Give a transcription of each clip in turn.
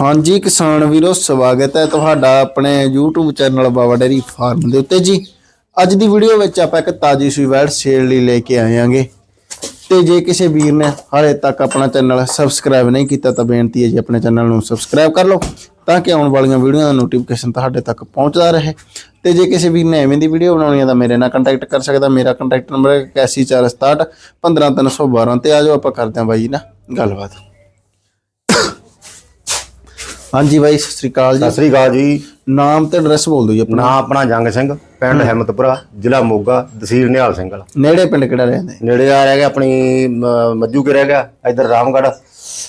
ਹਾਂਜੀ ਕਿਸਾਨ ਵੀਰੋ, ਸਵਾਗਤ ਹੈ ਤੁਹਾਡਾ ਆਪਣੇ YouTube channel Baba dairy farm ਦੇ ਉੱਤੇ ਜੀ। ਅੱਜ ਦੀ ਵੀਡੀਓ ਵਿੱਚ ਆਪਾਂ ਇੱਕ ਤਾਜੀ ਸੂਈ ਵੈੜ ਸੇਲ ਲਈ ਲੈ ਕੇ ਆਏ ਆਂਗੇ ਤੇ ਜੇ ਕਿਸੇ ਵੀਰ ਨੇ ਹਾਲੇ ਤੱਕ ਆਪਣਾ ਚੈਨਲ ਸਬਸਕ੍ਰਾਈਬ ਨਹੀਂ ਕੀਤਾ ਤਾਂ ਬੇਨਤੀ ਹੈ ਜੀ ਆਪਣੇ ਚੈਨਲ ਨੂੰ ਸਬਸਕ੍ਰਾਈਬ ਕਰ ਲਓ, ਤਾਂ ਕਿ ਆਉਣ ਵਾਲੀਆਂ ਵੀਡੀਓਆਂ ਦਾ ਨੋਟੀਫਿਕੇਸ਼ਨ ਤੁਹਾਡੇ ਤੱਕ ਪਹੁੰਚਦਾ ਰਹੇ। ਤੇ ਜੇ ਕਿਸੇ ਵੀਰ ਨੇ ਐਵੇਂ ਦੀ ਵੀਡੀਓ ਬਣਾਉਣੀ ਹੈ ਤਾਂ ਮੇਰੇ ਨਾਲ ਕੰਟੈਕਟ ਕਰ ਸਕਦਾ। ਮੇਰਾ ਕੰਟੈਕਟ ਨੰਬਰ ਹੈ 8147 15312 ਆ ਜਾਓ, ਆਪਾਂ ਕਰਦੇ ਹਾਂ ਬਾਈ ਜੀ ਨਾਲ ਗੱਲਬਾਤ। ਹਾਂਜੀ ਬਾਈ ਸਤਿ ਸ੍ਰੀ ਅਕਾਲ ਜੀ। ਸਤਿ ਸ੍ਰੀ ਅਕਾਲ ਜੀ। ਨਾਮ ਤੇ ਐਡਰੈਸ ਬੋਲ ਦਿਓ ਜੀ ਆਪਣਾ। ਨਾਂ ਆਪਣਾ ਜੰਗ ਸਿੰਘ ਪਿੰਡ ਹਿੰਮਤਪੁਰਾ ਜ਼ਿਲ੍ਹਾ ਮੋਗਾ ਤਹਿਸੀਲ ਨਿਹਾਲ ਸਿੰਘ ਵਾਲਾ। ਨੇੜੇ ਪਿੰਡ ਕਿਹੜਾ ਰਹਿੰਦੇ ਨੇੜੇ ਆ ਰਹਿ ਗਿਆ ਆਪਣੀ ਮ- ਮੱਜੂ ਕੇ ਰਹਿ ਗਿਆ ਇਧਰ ਰਾਮਗੜ੍ਹ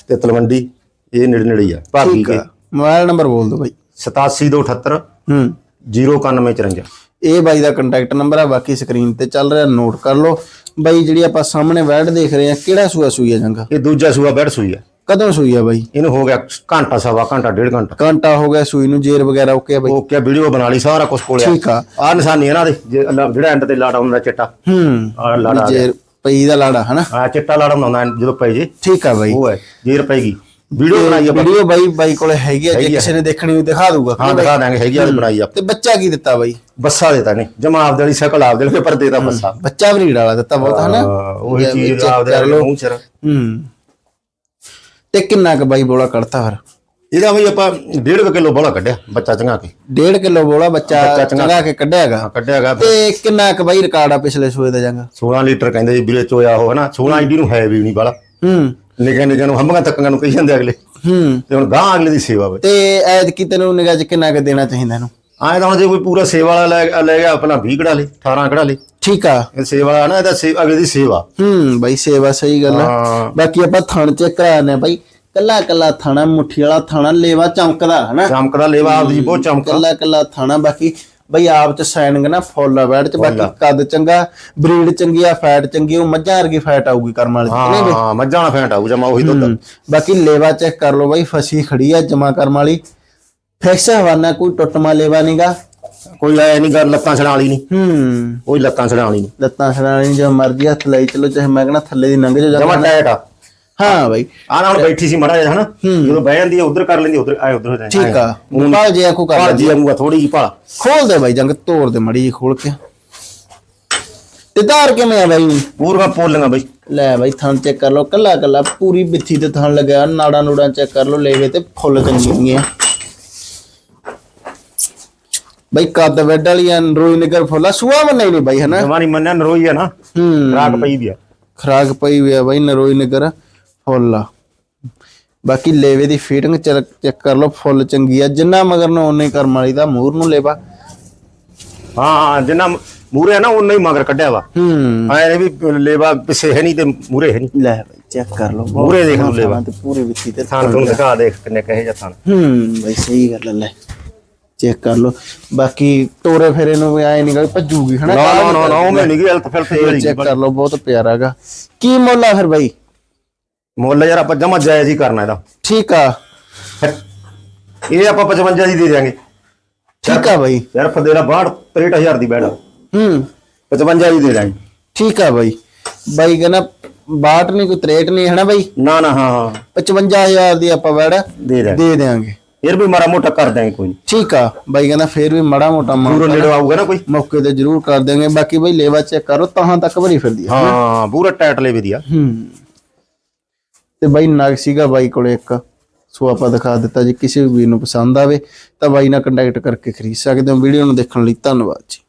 ਤੇ ਤਲਵੰਡੀ ਇਹ ਨੇੜੇ ਨੇੜੇ ਹੀ ਆ ਭਾਗੀ ਕੇ ਮੋਬਾਈਲ ਨੰਬਰ ਬੋਲ ਦਿਓ ਬਾਈ। 8778 ਹੂੰ। 09154 ਇਹ ਬਾਈ ਦਾ ਕੰਟੈਕਟ ਨੰਬਰ ਹੈ ਬਾਕੀ ਸਕਰੀਨ ਤੇ ਚੱਲ ਰਿਹਾ ਨੋਟ ਕਰ ਲਓ। ਬਾਈ ਜਿਹੜੀ ਆਪਾਂ ਸਾਹਮਣੇ ਵੈਡ ਦੇਖ ਰਹੇ ਆ ਕਿਹੜਾ ਸੂਆ ਸੂਈ ਹੈ ਜੰਗਾ? ਇਹ ਦੂਜਾ ਸੂਆ ਬੈਠ ਸੂਈ ਆ। ਕਦੋਂ ਸੂਈ ਹੈ ਬਾਈ? ਇਹਨੂੰ ਹੋ ਗਿਆ ਘੰਟਾ ਸਵਾ ਘੰਟਾ ਡੇਢ ਘੰਟਾ। ਘੰਟਾ ਹੋ ਗਿਆ ਸੂਈ ਨੂੰ ਜੇਰ ਵਗੈਰਾ ਓਕੇ ਆ ਬਾਈ? ਕਿਆ ਵੀਡੀਓ ਬਣਾ ਲਈ ਸਾਰਾ ਕੁਝ ਕੋਲਿਆ ਠੀਕ ਆ। ਆ ਨਿਸ਼ਾਨੀ ਇਹਨਾਂ ਦੇ ਜਿਹੜਾ ਐਂਡ ਤੇ ਲਾੜਾ ਹੁੰਦਾ ਚਿੱਟਾ। ਹੂੰ। ਆ ਲਾੜਾ ਜੇਰ ਪਈ ਦਾ ਲਾੜਾ ਹਨਾ? ਆ ਚਿੱਟਾ ਲਾੜਾ ਹੁੰਦਾ ਜਦੋਂ ਪਈ ਜੇ। ਠੀਕ ਆ ਬਾਈ। ਉਹ ਹੈ ਜੇਰ ਪਏਗੀ ਵੀਡੀਓ ਬਣਾਈ ਆ ਵੀਡੀਓ ਬਾਈ ਬਾਈ ਕੋਲੇ ਹੈਗੀ ਆ ਜੇ ਕਿਸੇ ਨੇ ਦੇਖਣੀ ਹੋਈ ਦਿਖਾ ਦੂਗਾ ਹਾਂ ਦਿਖਾ ਦਾਂਗੇ ਹੈਗੀ ਆ ਬਣਾਈ ਆ। ਤੇ ਬੱਚਾ ਕੀ ਦਿੱਤਾ ਬਾਈ? ਬੱਸਾ ਦੇਤਾ ਨੇ। ਜਮਾ ਆਪਦੇ ਵਾਲੀ ਸ਼ਕਲ ਆਪਦੇ ਵਾਲੀ ਪਰ ਦੇਤਾ ਬੱਸਾ। ਬੱਚਾ ਬਰੀਡ ਵਾਲਾ ਦਿੱਤਾ ਬਹੁਤ ਹਨਾ? ਉਹੀ ਚੀਜ਼ ਆਪਦੇ ਵਾਲੇ। ਮੂੰਹ ਚਰ ਹੂੰ। ਤੇ ਕਿੰਨਾ ਕ ਬਾਈ ਬੋਲਾ ਕੱਢਤਾ ਫਿਰ? ਇਹਦਾ ਵੀ ਆਪਾਂ 1.5 ਕਿਲੋ ਬੋਲਾ ਕੱਢਿਆ ਬੱਚਾ ਚੰਗਾ ਕੇ। 1.5 ਕਿਲੋ ਬੋਲਾ ਬੱਚਾ ਚੰਗਾ। ਕੇ। ਕੱਢਿਆਗਾ ਕੱਢਿਆਗਾ ਤੇ ਕਿੰਨਾ ਕ ਬਾਈ ਰਿਕਾਰਡ ਆ ਪਿਛਲੇ ਸੂਏ ਦਾ ਜਾਂਗਾ? 16 ਲੀਟਰ ਕਹਿੰਦੇ ਜੀ ਵੀਰੇ ਚੋਇਆ ਉਹ ਹਨਾ? 16 ਇੰਡੀ ਨੂੰ ਹੈ ਵੀ ਨਹੀਂ ਬਾਲਾ। ਹੂੰ। ਨਿੱਕੇ ਨਿੱਕੇ ਨੂੰ ਹੰਬਾਂ ਤੱਕਾਂ ਨੂੰ ਕਹੀ ਜਾਂਦੇ ਅਗਲੇ। ਹੂੰ। ਤੇ ਹੁਣ ਗਾਂ ਅਗਲੇ ਦੀ ਸੇਵਾ ਵੇ ਤੇ ਐਦ ਕੀ ਤੈਨੂੰ ਨਿਗਾਹ ਚ ਕਿੰਨਾ ਕ ਦੇਣਾ ਚਾਹੀਦਾ ਇਹਨੂੰ? ਆਏ ਤਾਂ ਹੁਣ ਜੇ ਕੋਈ ਪੂਰਾ ਸੇਵਾ ਵਾਲਾ ਲੈ ਗਿਆ ਆਪਣਾ 20 ਕਢਾ ਲੇ 18 ਕਢਾ ਲੇ। ਠੀਕ ਆ। ਇਹ ਸੇਵਾ ਵਾਲਾ ਨਾ ਇਹਦਾ ਸੇ- ਅਗਲੇ ਦੀ ਸੇਵਾ। ਹੂੰ ਬਾਈ ਸੇਵਾ ਸਹੀ ਗੱਲ ਆ। ਬਾਕੀ ਆਪਾਂ ਥਣ ਚੈੱਕ ਕਰਾਣੇ ਬਾਈ ਕੱਲਾ ਕੱਲਾ ਥਾਣਾ ਮੁੱਠੀ ਵਾਲਾ ਥਾਣਾ ਲੇਵਾ ਚਮਕਦਾ ਹਨਾ? ਚਮਕਦਾ ਲੇਵਾ ਆਪਦੀ ਬਹੁਤ ਚਮਕਾ ਕੱਲਾ ਕੱਲਾ ਥਾਣਾ ਬਾਕੀ ਬਈ ਆਪ ਚ ਸਾਈਨਿੰਗ ਨਾ ਫੁੱਲ ਆ ਬੈਡ ਚ ਬਾਕੀ ਕੱਦ ਚੰਗਾ ਬਰੀਡ ਚੰਗੀ ਆ ਫੈਟ ਚੰਗੀ ਉਹ ਮੱਝਾਂ ਵਰਗੀ ਫੈਟ ਆਊਗੀ ਕਰਮ ਵਾਲੀ ਚ। ਹਾਂ ਮੱਝਾਂ ਨਾਲ ਫੈਂਟ ਆਊ ਜਮਾ ਉਹੀ ਦੁੱਧ। ਬਾਕੀ ਲੇਵਾ ਚੈੱਕ ਕਰ ਲਓ ਬਾਈ ਫਸੀ ਖੜੀ ਆ ਜਮਾ ਕਰਮ ਵਾਲੀ। ਫਿਕਸ ਹਵਾਨਾ ਕੋਈ ਟੁੱਟਮਾ ਲੇਵਾ ਨਹੀਂਗਾ ਕੋਈ ਐ ਨਹੀਂ ਗੱਲ ਲੱਤਾਂ ਛੜਾਣ ਵਾਲੀ ਨਹੀਂ ਹੂੰ। ਕੋਈ ਲੱਤਾਂ ਛੜਾਣ ਵਾਲੀ ਨਹੀਂ ਲੱਤਾਂ ਸੜਾਣੀ ਜੋ ਮਰਜ਼ੀ ਹੱਥ ਲਈ ਚਲੋ ਚਾਹੇ ਮੈਂ ਕਹਣਾ ਥੱਲੇ ਦੀ ਲੰਘ ਜਾ ਜਮਾ ਟਾਇਟ ਆ। ਹਾਂ ਬਾਈ। ਆ ਨਾਲ ਬੈਠੀ ਸੀ ਮੜਾ ਜਿਹਾ ਹਨਾ? ਜਦੋਂ ਬਹਿ ਜਾਂਦੀ ਆ ਉਧਰ ਕਰ ਲੈਂਦੀ ਉਧਰ ਆਏ ਉਧਰ ਹੋ ਜਾਂਦੀ। ਠੀਕ ਆ। ਪਾਲ ਜੇ ਆਖੋ ਕਰ ਭਾਜੀ ਆਉਂਗਾ ਥੋੜੀ ਜਿਹੀ ਭਾਲਾ। ਖੋਲ ਦੇ ਬਾਈ ਜੰਗ ਤੋੜ ਦੇ ਮੜੀ ਜੀ ਖੋਲ ਕੇ। ਤੇ ਧਾਰ ਕਿਵੇਂ ਆ ਬਾਈ? ਪੂਰੀਆਂ ਪੋਲੀਆਂ ਬਈ। ਲੈ ਬਾਈ ਥਣ ਚੈੱਕ ਕਰ ਲਓ ਕੱਲਾ ਕੱਲਾ ਪੂਰੀ ਬਿੱਥੀ ਤੇ ਥਣ ਲੱਗਿਆ ਨਾੜਾ ਨੂੜਾ ਚੈੱਕ ਕਰ ਲਓ ਲੇਵੇ ਤੇ ਫੁੱਲ ਚੰਗੀਆਂ। ਬਾਈ ਕੱਦ ਵੈਡ ਵਾਲੀ ਐ ਰੋਈ ਨਿਕਰ ਫੁੱਲਾ ਸੁਆ ਮੰਨੇ ਨਹੀਂ ਬਾਈ ਹਨਾ? ਜਮਾਨੀ ਮੰਨਿਆ ਨਰੋਈ ਆ ਨਾ। ਹੂੰ। ਰਾਗ ਪਈ ਵੀ ਆ। ਖਰਾਕ ਪਈ ਹੋਈ ਆ ਬਾਈ ਨਰੋਈ ਨਿਕਰ ਫੁੱਲ ਆ। ਬਾਕੀ ਲੇਵੇ ਦੀ ਫੀਟਿੰਗ ਚੈੱਕ ਕਰ ਲਓ ਫੁੱਲ ਚੰਗੀ ਆ। ਜਿੰਨਾ ਮਗਰ ਨੂੰ ਓਨੇ ਕਰਮ ਵਾਲੀ ਦਾ ਮੂਰ ਨੂੰ ਲੇਵਾ। ਹਾਂ ਜਿੰਨਾ ਮੂਰੇ ਆ ਨਾ ਉਨਾ ਹੀ ਮਗਰ ਕੱਢਿਆ ਵਾ। ਹੂੰ। ਐ ਵੀ ਲੇਵਾ ਪਿੱਛੇ ਹੈ ਨਹੀਂ ਤੇ ਮੂਰੇ ਹੈ ਨਹੀਂ। ਲੈ ਬਾਈ ਚੈੱਕ ਕਰ ਲਓ। ਮੂਰੇ ਦੇਖ ਲਓ ਲੇਵਾ। ਤੇ ਪੂਰੀ ਵਿੱਥੀ ਤੇ ਥਾਂ ਤੁਹਾਨੂੰ ਦਿਖਾ ਦੇਖ ਕਿੰਨੇ ਕਹੇ ਜਾਂ ਥਾਂ। ਹੂੰ। ਬਈ ਸਹੀ ਗੱਲ ਲੈ। ਚੈੱਕ ਕਰ ਲਓ। ਬਾਕੀ ਤੋਰੇ ਫੇਰੇ ਨੂੰ ਵੀ ਆਏ ਨਹੀਂ ਗਾ ਵੀ ਭੱਜੂਗੀ ਹਨਾ? ਨਾ ਨਾ ਨਾ ਨਾ ਉਹ ਮੈਂ ਨਹੀਂ ਗਈ ਹੈਲਥ ਫਿਲਥ ਜਿਹੜੀ ਚੈੱਕ ਕਰ ਲਓ ਬਹੁਤ ਪਿਆਰਾ ਹੈਗਾ ਕੀ ਮੁੱਲ ਆ ਫਿਰ ਬਾਈ? ਮੁੱਲ ਯਾਰ ਆਪਾਂ ਜਮਾ ਜਾਇਜ਼ ਹੀ ਕਰਨਾ ਇਹਦਾ। ਠੀਕ ਆ। ਇਹ ਆਪਾਂ 55 ਦੀ ਦੇ ਦਿਆਂਗੇ। ਠੀਕ ਆ ਬਾਈ। ਯਾਰ ਫਦੇਲਾ 62 63000 ਦੀ ਬੈੜ ਹੂੰ। 55 ਦੀ ਦੇ ਦਿਆਂਗੇ। ਠੀਕ ਆ ਬਾਈ। ਬਾਈ ਕਹਿੰਦਾ ਬਾਟ ਨਹੀਂ ਕੋਈ ਤਰੇਟ ਨਹੀਂ ਹਨਾ ਬਾਈ? ਨਾ ਨਾ ਹਾਂ ਹਾਂ। 55000 ਦੀ ਆਪਾਂ ਵੜ ਦੇ ਦਿਆਂਗੇ। ਦੇ ਦੇਾਂਗੇ ਫਿਰ ਵੀ ਮਾਰਾ ਮੋਟਾ ਕਰ ਦਿਆਂਗੇ ਕੋਈ। ਠੀਕ ਆ ਬਾਈ ਕਹਿੰਦਾ ਫੇਰ ਵੀ ਮੜਾ ਮੋਟਾ ਮਾਂ ਪੂਰਾ ਨੇੜੇ ਆਊਗਾ ਨਾ ਕੋਈ। ਮੌਕੇ ਤੇ ਜ਼ਰੂਰ ਕਰ ਦੇਾਂਗੇ ਬਾਕੀ ਬਾਈ ਲੇਵਾ ਚੈੱਕ ਕਰੋ ਤਾਂ ਤੱਕ ਭਰੀ ਫਿਰਦੀ ਆ ਹਾਂ ਪੂਰਾ ਟਾਈਟ ਲੈ ਵਧੀਆ ਹੂੰ। ਤੇ ਬਾਈ ਨਗ ਸੀਗਾ ਬਾਈ ਕੋਲੇ ਇੱਕ। ਸੋ ਆਪਾਂ ਦਿਖਾ ਦਿੱਤਾ ਜੀ ਕਿਸੇ ਵੀ ਵੀਰ ਨੂੰ ਪਸੰਦ ਆਵੇ ਤਾਂ ਬਾਈ ਨਾਲ ਕੰਟੈਕਟ ਕਰਕੇ ਖਰੀਦ ਸਕਦੇ ਹੋ। ਵੀਡੀਓ ਨੂੰ ਦੇਖਣ ਲਈ ਧੰਨਵਾਦ ਜੀ।